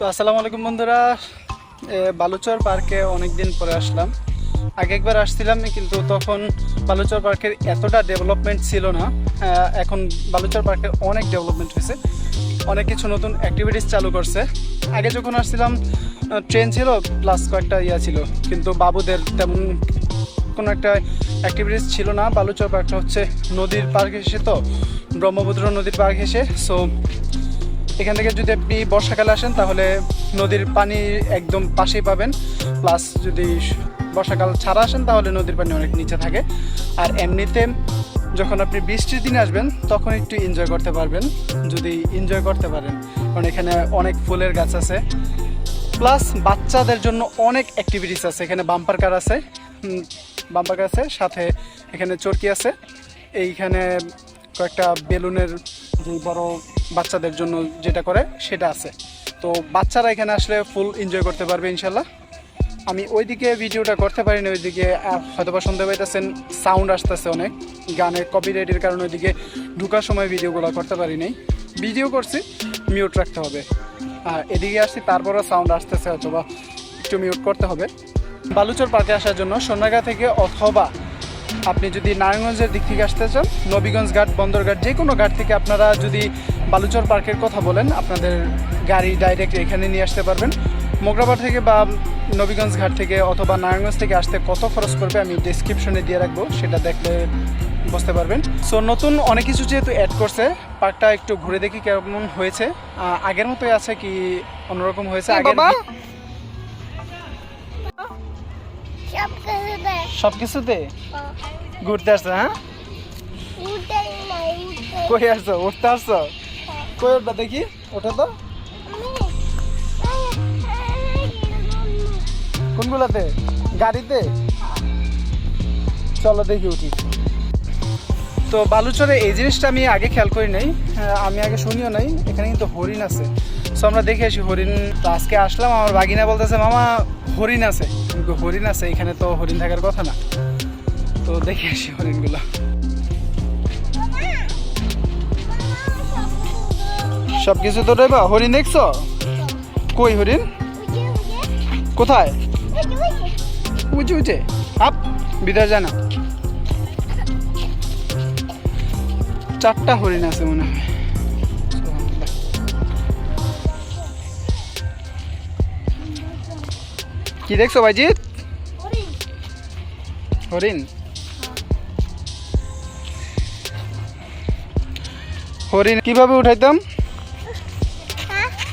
তো আসসালামু আলাইকুম বন্ধুরা। বালুচর পার্কে অনেক দিন পরে আসলাম। আগে একবার আসছিলাম কিন্তু তখন বালুচর পার্কের এতটা ডেভেলপমেন্ট ছিল না। এখন বালুচর পার্কের অনেক ডেভেলপমেন্ট হয়েছে। অনেক কিছু নতুন অ্যাক্টিভিটিস চালু করছে। আগে যখন আসছিলাম ট্রেন ছিল প্লাস কয়েকটা ইয়া ছিল। কিন্তু বাবুদের তেমন কোনো একটা অ্যাক্টিভিটিস ছিল না। বালুচর পার্কটা হচ্ছে নদীর পার্ক এসে তো, ব্রহ্মপুত্র নদীর পার্ক এসে সো এখান থেকে যদি আপনি বর্ষাকালে আসেন, তাহলে নদীর পানি একদম পাশেই পাবেন। প্লাস যদি বর্ষাকাল ছাড়া আসেন, তাহলে নদীর পানি অনেক নিচে থাকে। আর এমনিতে যখন আপনি বৃষ্টির দিনে আসবেন, তখন একটু এনজয় করতে পারবেন। যদি এনজয় করতে পারেন, কারণ এখানে অনেক ফুলের গাছ আছে। প্লাস বাচ্চাদের জন্য অনেক অ্যাক্টিভিটিস আছে। এখানে বাম্পার কার আছে। বাম্পার কার আছে। সাথে এখানে চরকি আছে। এইখানে কয়েকটা বেলুনের যে বড় বাচ্চাদের জন্য যেটা করে, সেটা আছে। তো বাচ্চারা এখানে আসলে ফুল এনজয় করতে পারবে ইনশাল্লাহ। আমি ওইদিকে ভিডিওটা করতে পারিনি, ওইদিকে হয়তো বা শুনতে পাইতেছেন সাউন্ড আসতেছে অনেক। গানের কপিরাইটের কারণে ওইদিকে ঢুকার সময় ভিডিওগুলো করতে পারি নাই। ভিডিও করছি মিউট রাখতে হবে। আর এদিকে আসছি, তারপরও সাউন্ড আসতেছে অথবা একটু মিউট করতে হবে। বালুচর পার্কে আসার জন্য সোনাগা থেকে অথবা আপনি যদি নারায়ণগঞ্জের দিক থেকে আসতে চান নবীগঞ্জ ঘাট বন্দরঘাট যে কোনো ঘাট থেকে আপনারা যদি বালুচর পার্কের কথা বলেন আপনাদের গাড়ি ডাইরেক্ট এখানে নিয়ে আসতে পারবেন। মোগরাবাদ থেকে বা নবীগঞ্জ ঘাট থেকে অথবা নারায়ণগঞ্জ থেকে আসতে কত খরচ পড়বে আমি ডিসক্রিপশনে দিয়ে রাখব সেটা দেখলে বুঝতে পারবেন। সো নতুন অনেক কিছু যেহেতু অ্যাড করছে পার্কটা একটু ঘুরে দেখি কেমন হয়েছে। আগের মতোই আছে কি অন্যরকম হয়েছে? আগের বাবা! সব কিছুতে ঘুরতে আসছে হ্যাঁ? কই আসছো উঠতে আসছো? কই উঠবা দেখি? ওঠা তো। কোনগুলাতে? গাড়িতে? চলো দেখি উঠি। তো বালুচরে এই জিনিসটা আমি আগে খেয়াল করি নাই আমি আগে শুনিও নাই, এখানে কিন্তু হরিণ আছে। সো আমরা দেখে আসি হরিণ। তো আজকে আসলাম, আমার বাগিনা বলতেছে, মামা, হরিণ আছে। হরিণ আছে, এখানে তো হরিণ থাকার কথা না। তো দেখে আসি হরিণগুলো সব কিছু তো রইবা হরিণ দেখছ? কই হরিণ? কোথায়? উঁচু উঁচে আপ ভিতরে যায় না চারটা হরিণ আছে মনে হয়। কি দেখছ ভাইজিৎ হরিণ। হরিণ কীভাবে উঠাইতাম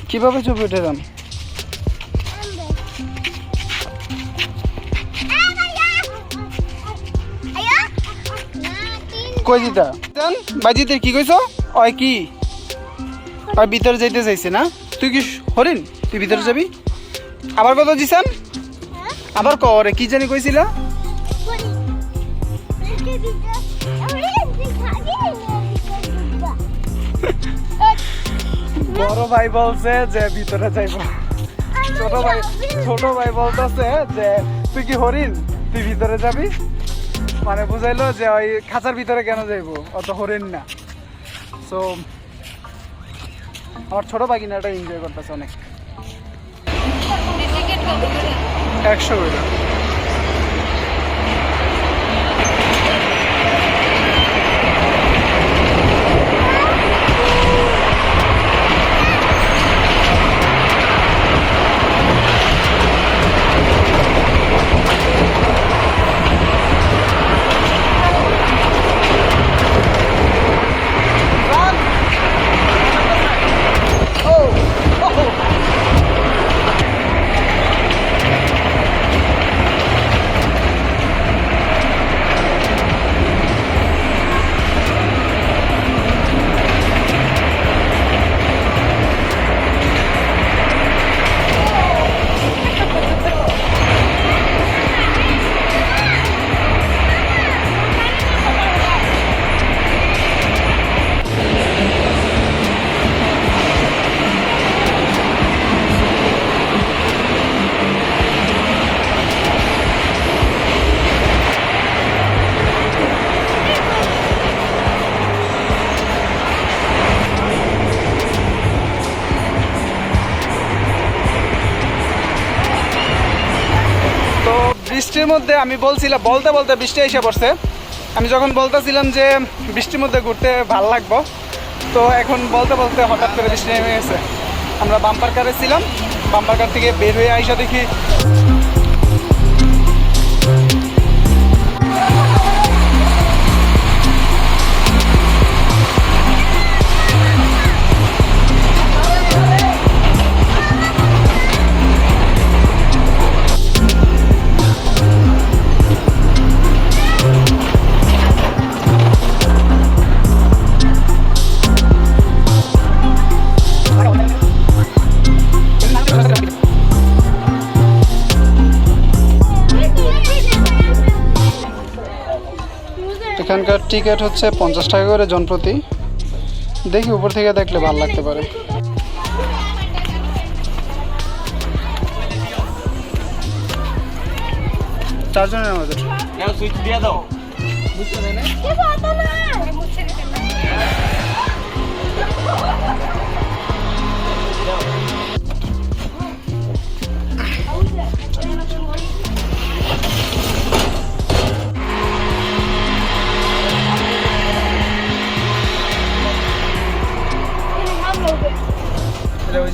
কীভাবে ছবি উঠাইতাম কই দিতা বাজিতে কি কইছো ওই কি ওই ভিতরে যাইতে চাইছে না তুই কি হরিণ তুই ভিতরে যাবি আবার কত দিছান আবার করে কি জানি কইছিলা বড় ভাই বলছে যে ভিতরে যাইব। ছোট ভাই ছোট ভাই বলতেছে যে তুই কি হরিণ? তুই ভিতরে যাবি? মানে বুঝাইলো যে ওই খাঁচার ভিতরে কেন যাইব? অত হরিণ না। সো আমার ছোট বাগিনাটা এনজয় করতেছে অনেক। একশো করে। বৃষ্টির মধ্যে আমি বলছিলাম, বলতে বলতে বৃষ্টি এসে পড়ছে। আমি যখন বলতেছিলাম যে বৃষ্টির মধ্যে ঘুরতে ভালো লাগবো, তো এখন বলতে বলতে হঠাৎ করে বৃষ্টি নেমে গেছে। আমরা বাম্পার কারে ছিলাম, বাম্পার কার থেকে বের হয়ে আইসা দেখি এখানকার টিকিট হচ্ছে পঞ্চাশ টাকা করে জনপ্রতি দেখি উপর থেকে দেখলে ভালো লাগতে পারে। চারজনের আমাদের সুইচ দিয়ে দাও।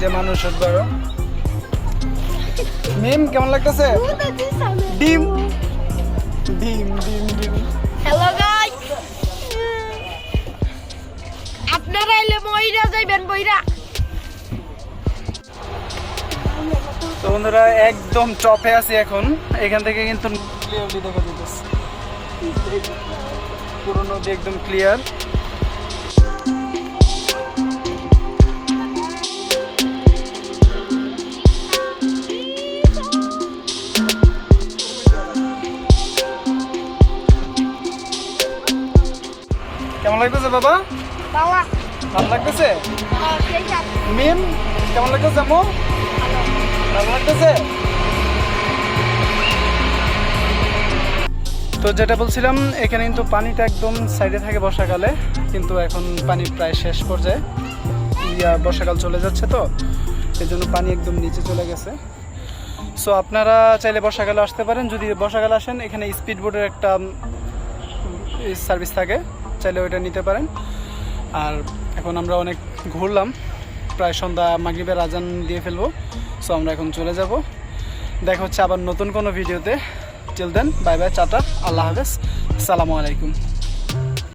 যে মানুষ উঠবার মিম কেমন লাগতেছে? ডিম। ডিম ডিম ডিম। হ্যালো গাইস আপনারা এলে ময়রা যাইবেন বইরা তো বন্ধুরা একদম টপে আছি এখন। এখান থেকে কিন্তু ক্লিয়ারলি দেখা যেতেছে পুরো নদী একদম ক্লিয়ার কেমন লাগতেছে বাবা? ভালো লাগতেছে? মিম কেমন লাগতেছে আমু ভালো লাগতেছে? তো যেটা বলছিলাম এখানে কিন্তু পানিটা একদম সাইডে থাকে বর্ষাকালে কিন্তু এখন পানি প্রায় শেষ পর্যায়ে। ইয়া বর্ষাকাল চলে যাচ্ছে তো এই জন্য পানি একদম নিচে চলে গেছে। সো আপনারা চাইলে বর্ষাকালে আসতে পারেন। যদি বর্ষাকালে আসেন এখানে স্পিড বোটের একটা সার্ভিস থাকে। চাইলে ওইটা নিতে পারেন। আর এখন আমরা অনেক ঘুরলাম। প্রায় সন্ধ্যা মাগরীবের আজান দিয়ে ফেলব। সো আমরা এখন চলে যাব। দেখা হচ্ছে আবার নতুন কোনো ভিডিওতে। চিল দেন বাই বাই চাটা আল্লাহ হাফেজ। সালামু আলাইকুম।